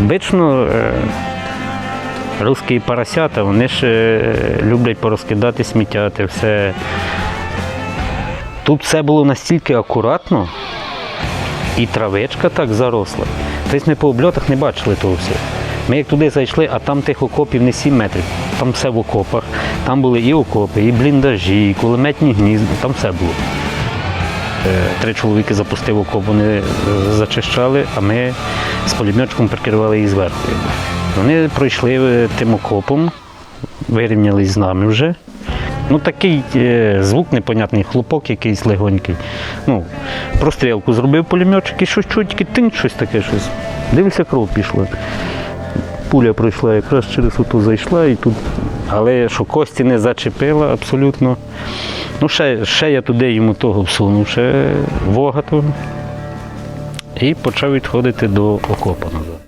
Обично е, русські поросята, вони ж е, люблять порозкидати сміття, те все. Тут все було настільки акуратно, і травичка так заросла. Тобто ми по обльотах не бачили того всього. Ми як туди зайшли, а там тих окопів не 7 метрів. Там все в окопах. Там були і окопи, і бліндажі, і кулеметні гнізда, там все було. Е, Три чоловіки запустив окоп, вони е, зачищали, а ми з пулеметчиком прикривали їх зверху. Вони пройшли е, тим окопом, вирівнялись з нами вже. Ну такий звук непонятний, хлопок якийсь легонький. Ну, прострілку зробив пулеметчик і щось чуть, тинь, щось таке щось. Дивився, кров пішла. Пуля пройшла якраз через оту зайшла і тут. Але що кості не зачепила абсолютно. Ну, ще, ще я туди йому того всунув, ще вогату. І почав відходити до окопа назад.